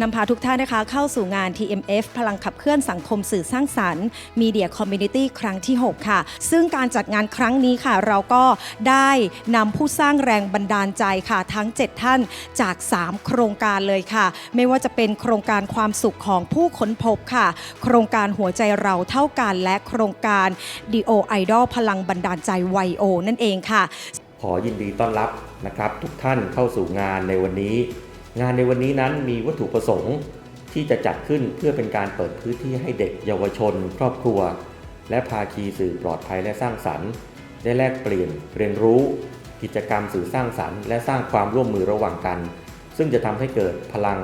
นำพาทุกท่านนะคะเข้าสู่งาน TMF พลังขับเคลื่อนสังคมสื่อสร้างสรรค์ Media Community ครั้งที่ 6 ค่ะ ซึ่งการจัดงานครั้งนี้ค่ะ เราก็ได้นำผู้สร้างแรงบันดาลใจค่ะ ทั้ง 7 ท่านจาก 3 โครงการเลยค่ะ ไม่ว่าจะเป็นโครงการความสุขของผู้ค้นพบค่ะ โครงการหัวใจเราเท่ากันและโครงการ DO Idol พลังบันดาลใจไวโอนั่นเองค่ะ ขอยินดีต้อนรับนะครับ ทุกท่านเข้าสู่งานในวันนี้ งานในวันนี้นั้นมีวัตถุประสงค์ที่จะจัดขึ้นเพื่อเป็นการเปิดพื้นที่ให้เด็กเยาวชน ครอบครัว และภาคีสื่อปลอดภัยและสร้างสรรค์ ได้แลกเปลี่ยนเรียนรู้ กิจกรรมสื่อสร้างสรรค์ และสร้างความร่วมมือระหว่างกัน ซึ่งจะทำให้เกิดพลัง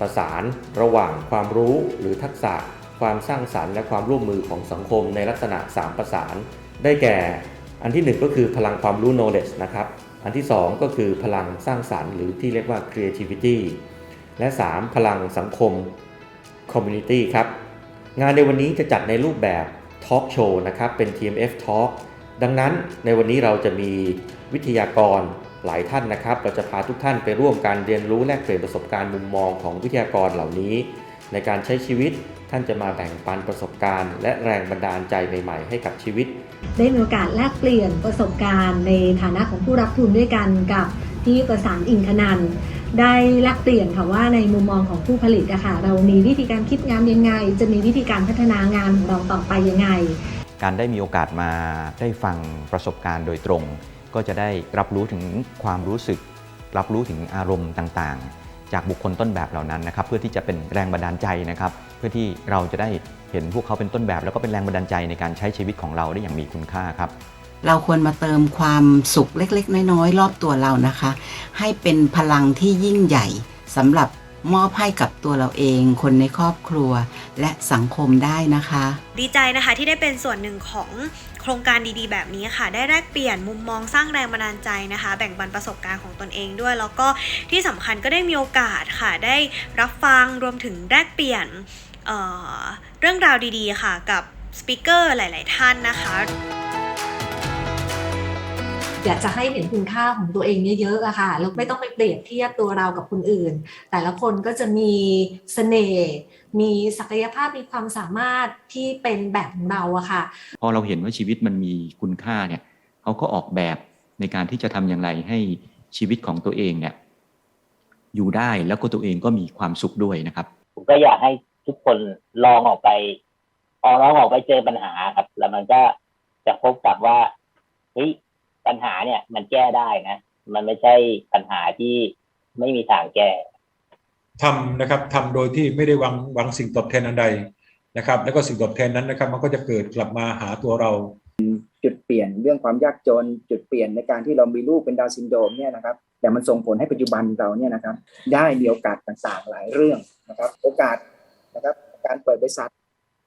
ประสาน ระหว่างความรู้หรือทักษะ ความสร้างสรรค์ และความร่วมมือของสังคมในลักษณะ 3 ประสาน ได้แก่ อันที่ 1 ก็คือพลังความรู้ knowledge นะครับ อันที่ 2 ก็คือพลังสร้างสรรค์หรือที่เรียกว่า creativity และ 3 พลังสังคม community ครับ งานในวันนี้จะจัดในรูปแบบ Talk Show นะครับ เป็น TMF Talk ดังนั้นในวันนี้เราจะมีวิทยากรหลายท่านนะครับ เราจะพาทุกท่านไปร่วมการเรียนรู้แลกเปลี่ยนประสบการณ์มุมมองของวิทยากรเหล่านี้ ในการใช้ชีวิตท่านจะมาแบ่งปันประสบการณ์ และแรงบันดาลใจใหม่ๆให้กับชีวิต ได้มีโอกาสแลกเปลี่ยนประสบการณ์ในฐานะของผู้รับทุนด้วยกันกับที่ประสานอิงคนันท์ได้แลกเปลี่ยนค่ะว่าในมุมมองของผู้ผลิตอะค่ะเรามีวิธีการคิดงานยังไง จะมีวิธีการพัฒนางานของเราต่อไปยังไง การได้มีโอกาสมาได้ฟังประสบการณ์โดยตรง ก็จะได้รับรู้ถึงความรู้สึก รับรู้ถึงอารมณ์ต่างๆ จากบุคคลต้นแบบเหล่านั้นนะครับเพื่อที่จะเป็นแรงบันดาลใจนะครับ เพื่อที่เราจะได้เห็นพวกเขาเป็นต้นแบบ แล้วก็เป็นแรงบันดาลใจในการใช้ชีวิตของเราได้อย่างมีคุณค่าครับ เราควรมาเติมความสุขเล็ก ๆ น้อยๆรอบตัวเรานะคะ ให้เป็นพลังที่ยิ่งใหญ่สำหรับ มอบให้กับตัวเราเอง คนในครอบครัว และสังคมได้นะคะ ดีใจนะคะที่ได้เป็นส่วนหนึ่งของโครงการดีๆ แบบนี้ค่ะ ได้แลกเปลี่ยนมุมมองสร้างแรงบันดาลใจนะคะ แบ่งปันประสบการณ์ของตนเองด้วย แล้วก็ที่สำคัญก็ได้มีโอกาสค่ะ ได้รับฟังรวมถึงแลกเปลี่ยนเเรื่องราวดีๆ ค่ะ กับสปิเกอร์หลาย ๆ ท่านนะคะ อยากจะให้เห็นคุณค่าของตัวเองเยอะๆอะค่ะแล้วไม่ต้องไปเปรียบเทียบตัวเรากับคนอื่น แต่ละคนก็จะมีเสน่ห์มีศักยภาพมีความสามารถที่เป็นแบบของเราอะค่ะ พอเราเห็นว่าชีวิตมันมีคุณค่าเนี่ยเขาก็ออกแบบในการที่จะทำอย่างไรให้ชีวิตของตัวเองเนี่ยอยู่ได้แล้วก็ตัวเองก็มีความสุขด้วยนะครับผมก็อยากให้ทุกคนลองออกไปออกลองออกไปเจอปัญหาครับ แล้วมันก็จะพบกับว่าเฮ้ย ปัญหาเนี่ยมันแก้ได้นะ มันไม่ใช่ปัญหาที่ไม่มีทางแก้ทำนะครับทำโดยที่ไม่ได้หวังหวังสิ่งตอบแทนอันใดนะครับ แล้วก็สิ่งตอบแทนนั้นนะครับ มันก็จะเกิดกลับมาหาตัวเรา จุดเปลี่ยนเรื่องความยากจน จุดเปลี่ยนในการที่เรามีลูกเป็นดาวน์ซินโดรมเนี่ยนะครับ แต่มันส่งผลให้ปัจจุบันเราเนี่ยนะครับ ได้มีโอกาสต่างๆหลายเรื่องนะครับ โอกาสนะครับ การเปิดบริษัท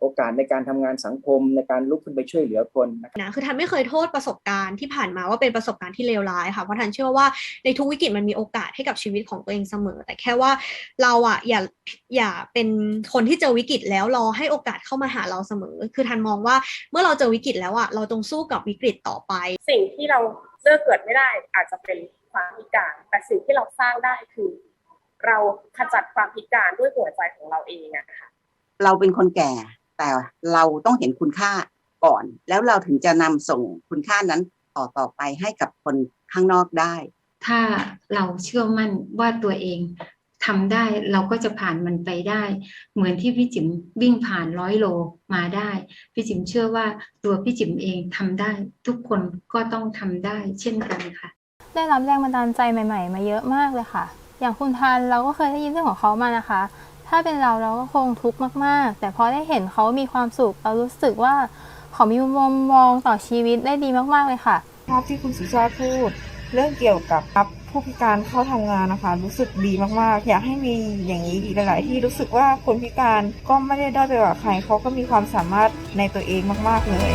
โอกาสในการทำงานสังคมในการลุกขึ้นไปช่วยเหลือคนนะครับนะคือทันไม่เคยโทษประสบการณ์ที่ผ่านมาว่าเป็นประสบการณ์ที่เลวร้ายค่ะเพราะทันเชื่อว่าในทุกวิกฤตมันมีโอกาสให้กับชีวิตของตัวเองเสมอ แต่แค่ว่าเราอะอย่าอย่าเป็นคนที่เจอวิกฤตแล้วรอให้โอกาสเข้ามาหาเราเสมอ คือทันมองว่าเมื่อเราเจอวิกฤตแล้วอะเราต้องสู้กับวิกฤตต่อไป สิ่งที่เราเลือกเกิดไม่ได้อาจจะเป็นความพิการแต่สิ่งที่เราสร้างได้คือ เราขจัดความพิการด้วยหัวใจของเราเองอะค่ะเราเป็นคนแก่ แต่เราต้องเห็นคุณค่าก่อน แล้วเราถึงจะนำส่งคุณค่านั้นต่อต่อไปให้กับคนข้างนอกได้ ถ้าเราเชื่อมั่นว่าตัวเองทำได้เราก็จะผ่านมันไปได้ เหมือนที่พี่จิ๋มวิ่งผ่านร้อยโลมาได้ พี่จิ๋มเชื่อว่าตัวพี่จิ๋มเองทำได้ ทุกคนก็ต้องทำได้ เช่นกันค่ะ ได้รับแรงบันดาลใจใหม่ ๆ มาเยอะมากเลยค่ะ อย่างคุณทันเราก็เคยได้ยินเรื่องของเขามานะคะ ถ้าเป็นเราเราก็คงทุกข์มากๆ แต่พอได้เห็นเขามีความสุขเรารู้สึกว่าเขามีมุมมองต่อชีวิตได้ดีมากๆเลยค่ะ ภาพที่คุณสุชาติพูด เรื่องเกี่ยวกับรับผู้พิการเข้าทำงานนะคะ รู้สึกดีมากๆ อยากให้มีอย่างนี้อีกหลาย ๆ ที่รู้สึกว่าคนพิการก็ไม่ได้ด้อยไปกว่าใครเขาก็มีความสามารถในตัวเองมาก ๆ เลย